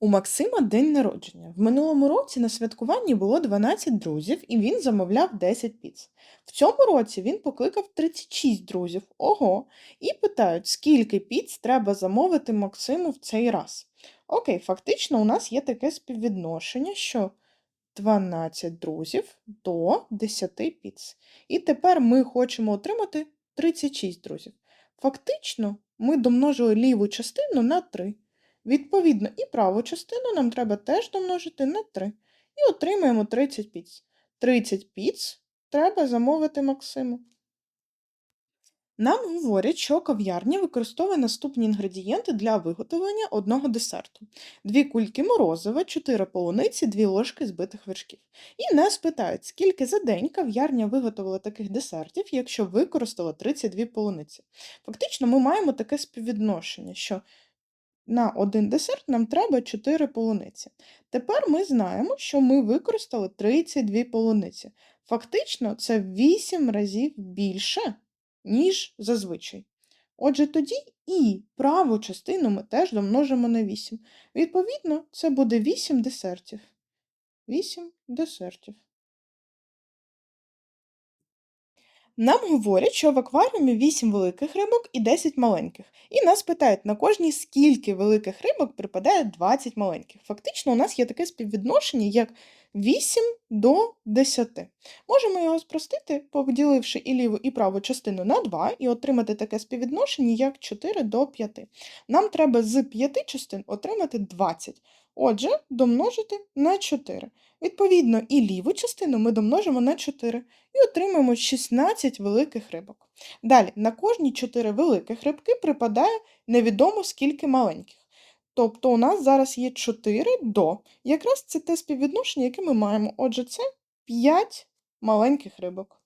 У Максима день народження. В минулому році на святкуванні було 12 друзів, і він замовляв 10 піц. В цьому році він покликав 36 друзів. Ого! І питають, скільки піц треба замовити Максиму в цей раз. Окей, фактично, у нас є таке співвідношення, що 12 друзів до 10 піц. І тепер ми хочемо отримати 36 друзів. Фактично, ми домножили ліву частину на 3. Відповідно, і праву частину нам треба теж домножити на 3. І отримаємо 30 піц. 30 піц треба замовити Максиму. Нам говорять, що кав'ярня використовує наступні інгредієнти для виготовлення одного десерту: дві кульки морозива, 4 полуниці, 2 ложки збитих вершків. І нас питають, скільки за день кав'ярня виготовила таких десертів, якщо використала 32 полуниці. Фактично, ми маємо таке співвідношення, що на один десерт нам треба 4 полуниці. Тепер ми знаємо, що ми використали 32 полуниці. Фактично, це 8 разів більше, ніж зазвичай. Отже, тоді і праву частину ми теж домножимо на 8. Відповідно, це буде 8 десертів. 8 десертів. Нам говорять, що в акваріумі 8 великих рибок і 10 маленьких. І нас питають, на кожній скільки великих рибок припадає 20 маленьких. Фактично, у нас є таке співвідношення, як 8 до 10. Можемо його спростити, поділивши і ліву, і праву частину на 2, і отримати таке співвідношення, як 4 до 5. Нам треба з 5 частин отримати 20. Отже, домножити на 4. Відповідно, і ліву частину ми домножимо на 4 і отримаємо 16 великих рибок. Далі, на кожні 4 великих рибки припадає невідомо скільки маленьких. Тобто у нас зараз є 4 до. Якраз це те співвідношення, яке ми маємо. Отже, це 5 маленьких рибок.